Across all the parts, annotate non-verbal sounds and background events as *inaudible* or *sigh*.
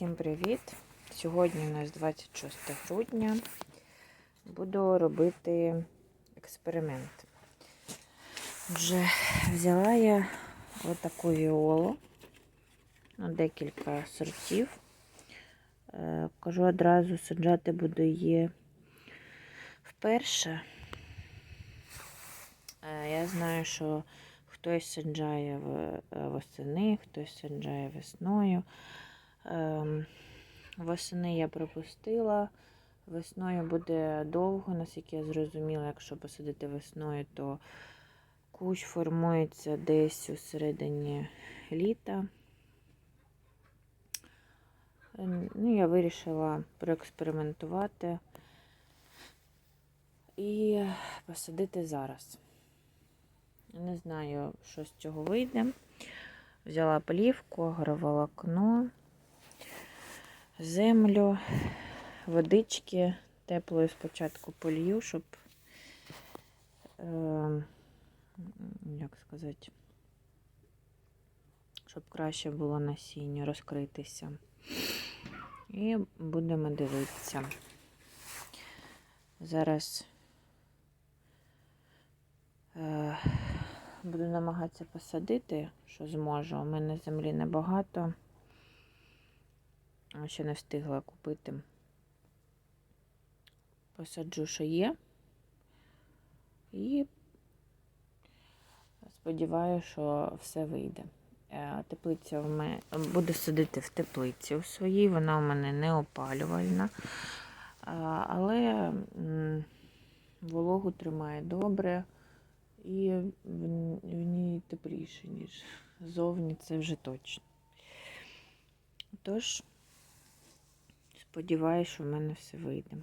Всім привіт! Сьогодні у нас 26 грудня. Буду робити експеримент. Вже взяла я отаку віолу, декілька сортів. Е, Кажу одразу, саджати буду її вперше. Е, Я знаю, що хтось саджає е, восени, хтось саджає весною. Ем, Восени я пропустила. Весною буде довго, наскільки я зрозуміла, якщо посадити весною, то кущ формується десь у середині літа. Ем, Ну, я вирішила проекспериментувати і посадити зараз. Не знаю, що з цього вийде. Взяла плівку, агроволокно, землю, водички теплою спочатку полью, щоб, е, як сказати, щоб краще було насінню розкритися. І будемо дивитися. Зараз е, буду намагатися посадити, що зможу. У мене землі небагато. Ще не встигла купити. Посаджу, що є. І сподіваюся, що все вийде. Е, Теплиця в мене буду садити в теплиці у своїй, вона у мене не опалювальна, але вологу тримає добре і в, в ній тепліше, ніж зовні, це вже точно. Тож, сподіваюся, що в мене все вийде.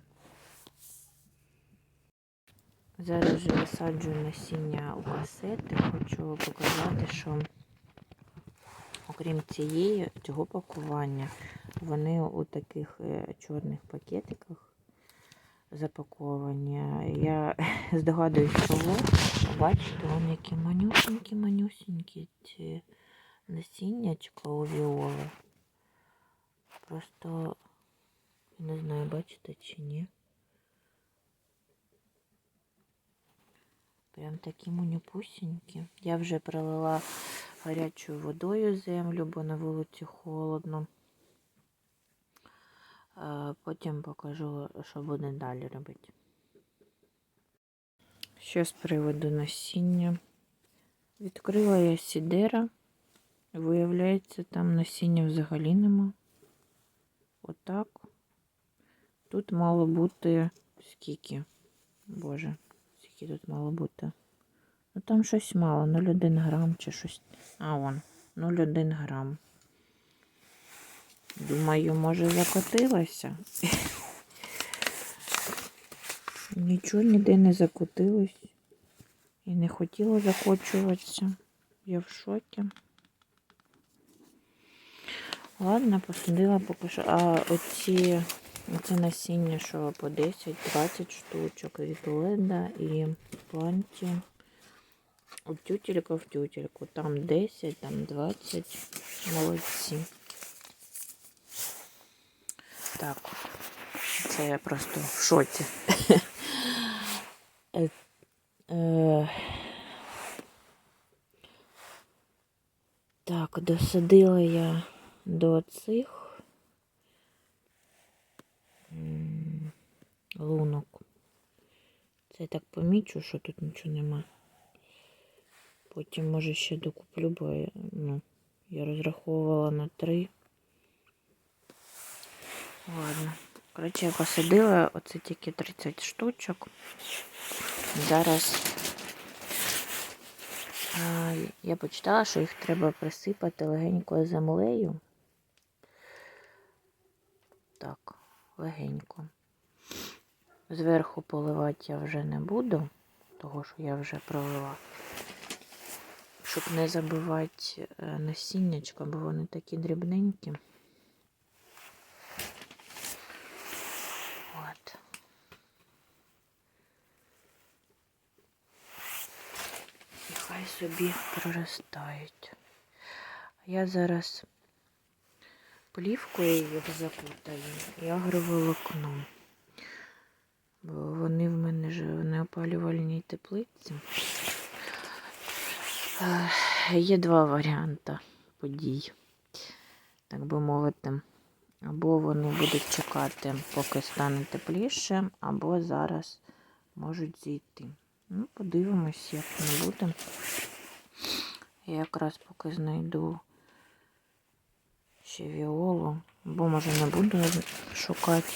Зараз вже висаджую насіння у касети. Хочу показати, що окрім цієї, цього пакування, вони у таких е, чорних пакетиках запаковані. Я *laughs* здогадуюсь, чого. Бачите, вони які манюсенькі, манюсенькі ці насіннячка у віоли. Просто не знаю, бачите чи ні. Прям такі манюпусінькі. Я вже пролила гарячою водою землю, бо на вулиці холодно. Е, Потім покажу, що буде далі робити. Що з приводу насіння. Відкрила я сідера. Виявляється, там насіння взагалі нема. Отак. Тут мало бути скільки? Боже, скільки тут мало бути? Ну там щось мало, 0,1 грам чи щось. А вон, 0,1 грам. Думаю, може закотилася. *laughs* Нічого ніде не закотилось. І не хотіла закочуватися. Я в шокі. Ладно, посадила поки що. А оці це насіння, що по 10-20 штучок від леда і планті. У тютелька в тютельку. Там 10, там 20. Молодці. Так, це я просто в шоці. *laughs* Е, е, Так, досадила я до цих лунок. Це я так помічу, що тут нічого нема. Потім, може, ще докуплю, бо я, ну, я розраховувала на три. Ладно. Коротше, я посадила оце тільки 30 штучок. Зараз а, я почитала, що їх треба присипати легенькою землею. Так, легенько. Зверху поливати я вже не буду, того що я вже пролила. Щоб не забивати е, насіннячка, бо вони такі дрібненькі. От. І хай собі проростають. Я зараз плівкою їх закутаю і агроволокном. Бо вони в мене ж в неопалювальній теплиці. Е, Є два варіанти подій, так би мовити. Або вони будуть чекати, поки стане тепліше, або зараз можуть зійти. Ну, подивимось, як не буде. Я якраз поки знайду ще віолу, бо може не буду шукати.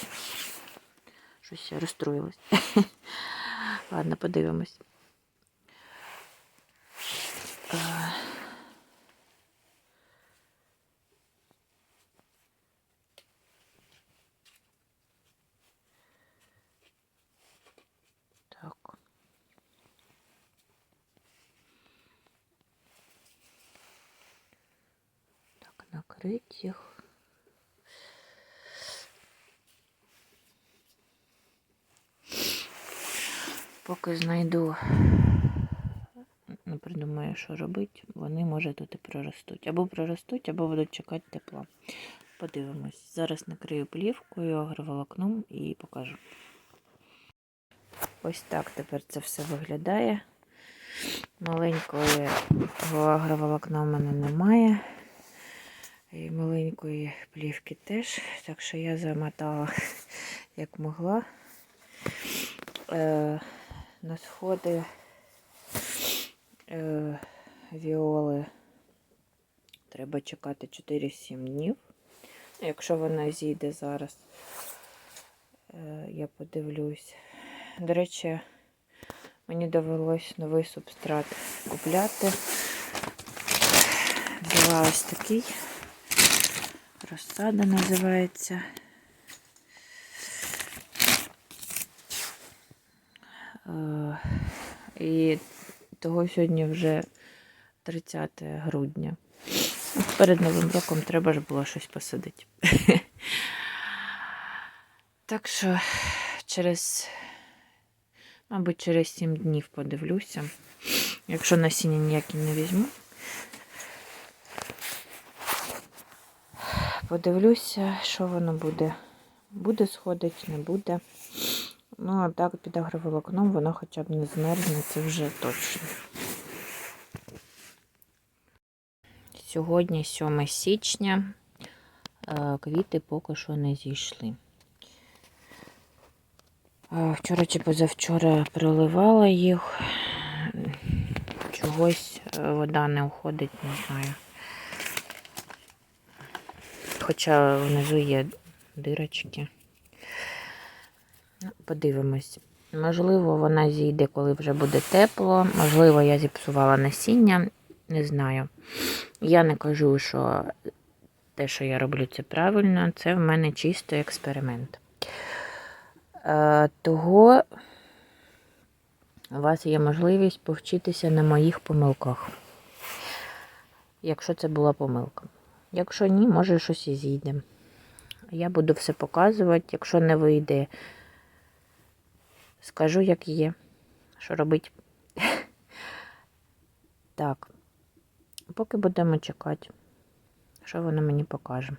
Щось я розстроїлась. *laughs* Ладно, подивимось. Е, Так. Накрыть их. Поки знайду, не придумаю, що робити, вони, може, тут і проростуть. Або проростуть, або будуть чекати тепла. Подивимось. Зараз накрию плівкою, агроволокном і покажу. Ось так тепер це все виглядає. Маленької агроволокна в мене немає. І маленької плівки теж. Так що я замотала *laughs* як могла. Е, на сходи е, віоли треба чекати 4-7 днів. Якщо вона зійде зараз, е, я подивлюсь. До речі, мені довелось новий субстрат купляти. Взяла ось такий. Розсада називається. Е, І того сьогодні вже 30 грудня. Перед Новим роком треба ж було щось посадити. *laughs* Так що через, мабуть, через 7 днів подивлюся. Якщо насіння ніякі не візьму. Подивлюся, що воно буде. Буде сходить, не буде. Ну, а так під агроволокном воно хоча б не змерзне, це вже точно. Сьогодні 7 січня, е, квіти поки що не зійшли. Е, Вчора чи позавчора проливала їх, чогось е, вода не уходить, не знаю. Хоча внизу є дирочки. Ну, Подивимось. Можливо, вона зійде, коли вже буде тепло. Можливо, я зіпсувала насіння. Не знаю. Я не кажу, що те, що я роблю, це правильно. Це в мене чисто експеримент. Е, того у вас є можливість повчитися на моїх помилках. Якщо це була помилка. Якщо ні, може щось і зійде. Я буду все показувати. Якщо не вийде, скажу, як є, що робить. *laughs* Так, поки будемо чекати, що воно мені покаже.